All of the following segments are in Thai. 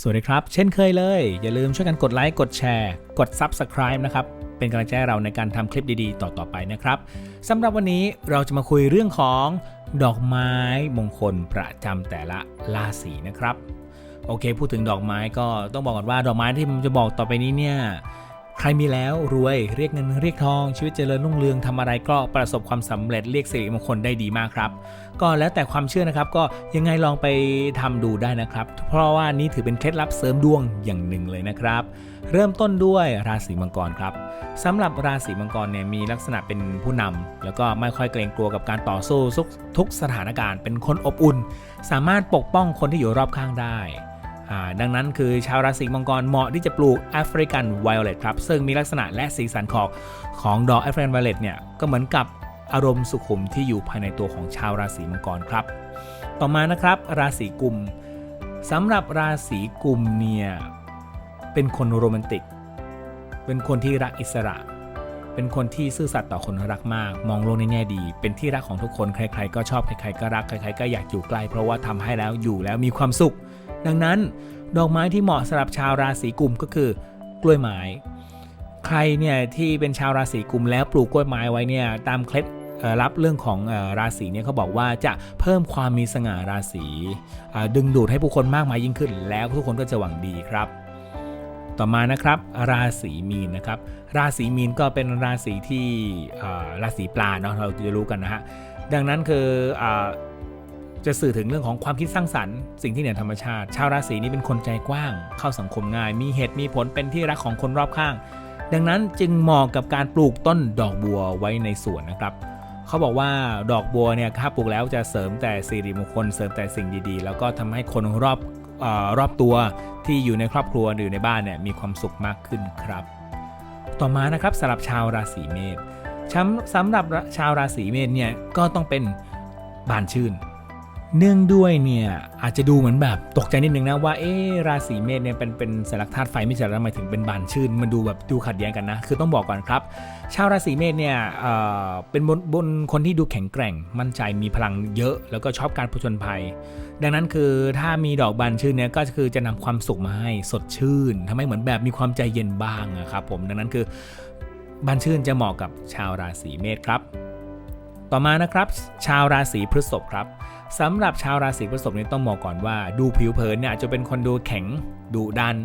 สวัสดีครับ เช่นเคยเลย อย่าลืมช่วยกันกดไลค์กดแชร์ กด Subscribe นะครับ เป็นกำลังใจเราในการทำคลิปดีๆ ต่อๆไปนะครับสำหรับวันนี้เราจะมาคุยเรื่องของดอกไม้มงคลประจำแต่ละราศีนะครับ โอเค พูดถึงดอกไม้ก็ต้องบอกก่อนว่าดอกไม้ที่ผมจะบอกต่อไปนี้เนี่ย ใครมีแล้วรวยเรียกเงินเรียกทอง ชีวิตเจริญรุ่งเรืองทำอะไรก็ประสบความสำเร็จเรียกสิริมงคลได้ดีมากครับ ก็แล้วแต่ความเชื่อนะครับ ก็ยังไงลองไปทำดูได้นะครับ เพราะว่านี่ถือเป็นเคล็ดลับเสริมดวงอย่างหนึ่งเลยนะครับ เริ่มต้นด้วยราศีมังกรครับสำหรับราศีมังกรเนี่ยมีลักษณะเป็นผู้นำแล้วก็ไม่ค่อยเกรงกลัวกับการต่อสู้ทุกสถานการณ์ เป็นคนอบอุ่น สามารถปกป้องคนที่อยู่รอบข้างได้ ดังนั้นคือชาวราศีมังกรเหมาะที่จะปลูกแอฟริกันไวโอเลตครับ ซึ่งมีลักษณะและสีสันของของดอกแอฟริกันไวโอเลตเนี่ยก็เหมือนกับอารมณ์สุขุมที่อยู่ภายในตัวของชาวราศีมังกรครับ ต่อมานะครับ ราศีกุมสำหรับราศีกุมเนี่ยเป็นคนโรแมนติก เป็นคนที่รักอิสระ เป็นคนที่ซื่อสัตย์ต่อคนรักมาก มองโลกในแง่ดี เป็นที่รักของทุกคน ใคร ๆ ก็ชอบ ใคร ๆ ก็รัก ใคร ๆ ก็อยากอยู่ใกล้ เพราะว่าทำให้แล้วอยู่แล้วมีความสุข ดังนั้น ดอกไม้ที่เหมาะสำหรับชาวราศีกุมก็คือกล้วยไม้ ใครเนี่ยที่เป็นชาวราศีกุมแล้วปลูกกล้วยไม้ไว้เนี่ยตามเคล็ดเอ่อลับเรื่องของอราศีเนี่ยเขาบอกว่าจะเพิ่มความมีสง่าราศีดึงดูดให้ผู้คนมากมายยิ่งขึ้น แล้วทุกคนก็จะหวังดีครับ ต่อมานะครับราศีมีนนะครับราศีมีนก็เป็นราศีที่ราศีปลาเนาะเราจะรู้กันนะฮะดังนั้นคืออจะสื่อถึงเรื่องของความคิดสร้างสรรค์สิ่งที่เหนือธรรมชาติ ชาวราศีนี้เป็นคนใจกว้าง เข้าสังคมง่าย มีเหตุมีผลเป็นที่รักของคนรอบข้าง ดังนั้นจึงเหมาะกับการปลูกต้นดอกบัวไว้ในสวนนะครับเขาบอกว่าดอกบัวเนี่ยถ้าปลูกแล้วจะเสริมแต่สิริมงคลเสริมแต่สิ่งดีๆ แล้วก็ทำให้คนรอบ รอบตัวที่อยู่ในครอบครัวหรือในบ้านเนี่ยมีความสุขมากขึ้นครับ ต่อมานะครับสำหรับชาวราศีเมษสำหรับชาวราศีเมษเนี่ยก็ต้องเป็นบานชื่น เนื่องด้วยเนี่ยอาจจะดูเหมือนแบบตกใจนิดนึงนะว่าเอ๊ราศีเมษเนี่ยเป็นเป็นสลักธาตุไฟไม่ใช่แล้วทำไมถึงเป็นบานชื่น มันดูแบบดูขัดแย้งกันนะ คือต้องบอกก่อนครับ ชาวราศีเมษเนี่ยเอ่อเป็นบนบนคนที่ดูแข็งแกร่ง มั่นใจมีพลังเยอะ แล้วก็ชอบการผจญภัย ดังนั้นคือถ้ามีดอกบานชื่นเนี่ยก็คือจะนำความสุขมาให้สดชื่นทำให้เหมือนแบบมีความใจเย็นบ้างอะครับผมดังนั้นคือบานชื่นจะเหมาะกับชาวราศีเมษครับ ต่อมานะครับ ชาวราศีพฤษภครับ สำหรับชาวราศีพฤษภเนี่ยต้องบอกก่อนว่า ดูผิวเผินเนี่ยจะเป็นคนดูแข็งดุดัน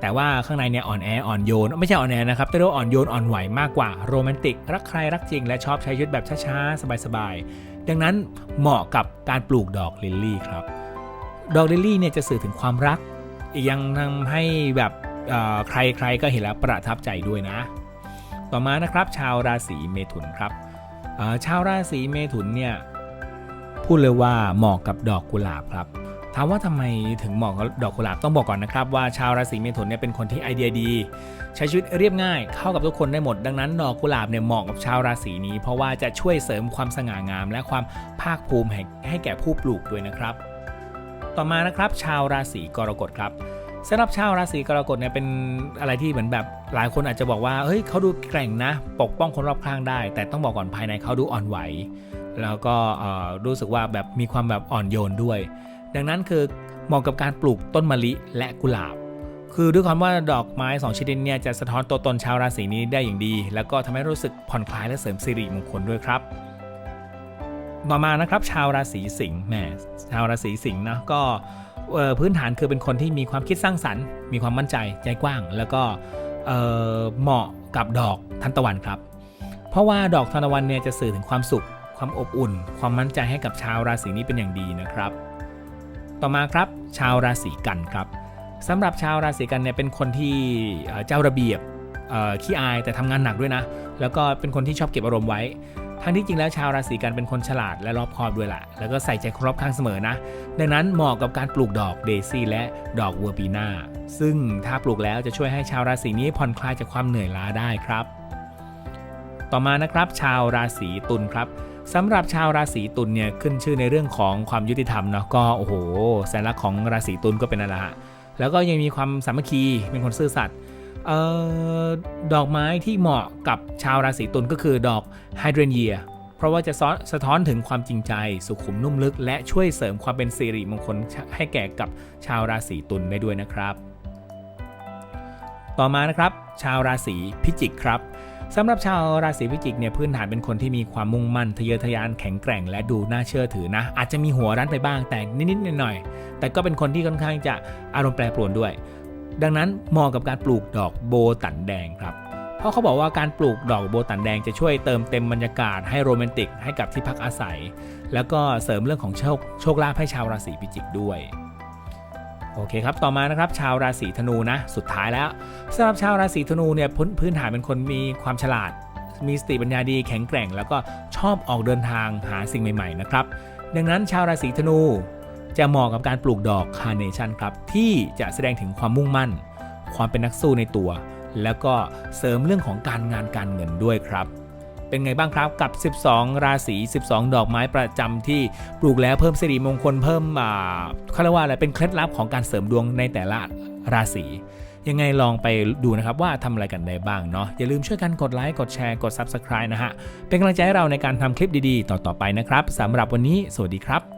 แต่ว่าข้างในเนี่ยอ่อนแออ่อนโยน ไม่ใช่อ่อนแอนะครับแต่เรียกว่าอ่อนโยนอ่อนไหวมากกว่าโรแมนติก รักใครรักจริง และชอบใช้ชีวิตแบบช้าๆ สบายๆ ดังนั้นเหมาะกับการปลูกดอกลิลลี่ครับ ดอกลิลลี่เนี่ยจะสื่อถึงความรัก อีกยังทำให้แบบใครๆก็เห็นแล้วประทับใจด้วยนะ ต่อมานะครับชาวราศีเมถุนครับชาวราศีเมถุนเนี่ย พูดเลยว่าเหมาะกับดอกกุหลาบครับถามว่าทำไมถึงเหมาะกับดอกกุหลาบต้องบอกก่อนนะครับว่าชาวราศีเมถุนเนี่ยเป็นคนที่ไอเดียดี ใช้ชีวิตเรียบง่าย เข้ากับทุกคนได้หมด ดังนั้นดอกกุหลาบเนี่ยเหมาะกับชาวราศีนี้ เพราะว่าจะช่วยเสริมความสง่างาม และความภาคภูมิให้ให้แก่ผู้ปลูกด้วยนะครับ ต่อมานะครับชาวราศีกรกฎครับสำหรับชาวราศีกรกฎเนี่ยเป็นอะไรที่เหมือนแบบหลายคนอาจจะบอกว่าเฮ้ยเขาดูแกร่งนะ ปกป้องคนรอบข้างได้ แต่ต้องบอกก่อนภายในเขาดูอ่อนไหว แล้วก็รู้สึกว่าแบบมีความแบบอ่อนโยนด้วย ดังนั้นคือเหมาะกับการปลูกต้นมะลิและกุหลาบ คือด้วยความว่าดอกไม้สองชนิดเนี่ยจะสะท้อนตัวตนชาวราศีนี้ได้อย่างดี แล้วก็ทำให้รู้สึกผ่อนคลายและเสริมสิริมงคลด้วยครับ ต่อมานะครับชาวราศีสิงห์แหมชาวราศีสิงห์นะก็พื้นฐานคือเป็นคนที่มีความคิดสร้างสรรค์ มีความมั่นใจใจกว้าง แล้วก็เหมาะกับดอกทานตะวันครับ เพราะว่าดอกทานตะวันเนี่ยจะสื่อถึงความสุข ความอบอุ่น ความมั่นใจให้กับชาวราศีนี้เป็นอย่างดีนะครับ ต่อมาครับชาวราศีกันครับสำหรับชาวราศีกันเนี่ยเป็นคนที่เจ้าระเบียบขี้อายแต่ทำงานหนักด้วยนะ แล้วก็เป็นคนที่ชอบเก็บอารมณ์ไว้ ทั้งที่จริงแล้วชาวราศีกันเป็นคนฉลาดและรอบคอบด้วยล่ะ แล้วก็ใส่ใจคนรอบข้างเสมอนะ ดังนั้นเหมาะกับการปลูกดอกเดซี่และดอกเวอร์บีนาซึ่งถ้าปลูกแล้วจะช่วยให้ชาวราศีนี้ผ่อนคลายจากความเหนื่อยล้าได้ครับ ต่อมานะครับชาวราศีตุลครับ สำหรับชาวราศีตุลเนี่ยขึ้นชื่อในเรื่องของความยุติธรรมเนาะก็โอ้โหสัญลักษณ์ของราศีตุลก็เป็นนั่นแหละฮะแล้วก็ยังมีความสามัคคีเป็นคนซื่อสัตย์เอ่อดอกไม้ที่เหมาะกับชาวราศีตุลก็คือดอกไฮเดรนเยีย เพราะว่าจะซ้อนสะท้อนถึงความจริงใจ สุขุมนุ่มลึก และช่วยเสริมความเป็นสิริมงคลให้แก่กับชาวราศีตุลได้ด้วยนะครับ ต่อมานะครับ ชาวราศีพิจิกครับ สำหรับชาวราศีพิจิกเนี่ยพื้นฐานเป็นคนที่มีความมุ่งมั่นทะเยอทะยานแข็งแกร่ง และดูน่าเชื่อถือนะ อาจจะมีหัวรั้นไปบ้างแต่นิดๆหน่อยๆแต่ก็เป็นคนที่ค่อนข้างจะอารมณ์แปรปรวนด้วย ดังนั้นเหมาะกับการปลูกดอกโบตันแดงครับเพราะเขาบอกว่าการปลูกดอกโบตันแดงจะช่วยเติมเต็มบรรยากาศให้โรแมนติกให้กับที่พักอาศัย แล้วก็เสริมเรื่องของโชคโชคลาภให้ชาวราศีพิจิกด้วย โอเคครับ ต่อมานะครับชาวราศีธนูนะ สุดท้ายแล้วสำหรับชาวราศีธนูเนี่ยพื้นพื้นฐานเป็นคนมีความฉลาด มีสติปัญญาดีแข็งแกร่ง แล้วก็ชอบออกเดินทางหาสิ่งใหม่ๆนะครับ ดังนั้นชาวราศีธนูจะเหมาะกับการปลูกดอกคาร์เนชั่นครับ ที่จะแสดงถึงความมุ่งมั่น ความเป็นนักสู้ในตัว แล้วก็เสริมเรื่องของการงานการเงินด้วยครับ เป็นไงบ้างครับกับ 12 ราศี 12 ดอกไม้ประจำที่ปลูกแล้วเพิ่มสิริมงคลเพิ่มอ่าเขาเรียกว่าอะไรเป็นเคล็ดลับของการเสริมดวงในแต่ละราศียังไงลองไปดูนะครับว่าทำอะไรกันได้บ้างเนาะอย่าลืมช่วยกันกดไลค์กดแชร์กด Subscribe นะฮะ เป็นกำลังใจให้เราในการทำคลิปดีๆ ต่อๆไปนะครับสำหรับวันนี้ สวัสดีครับ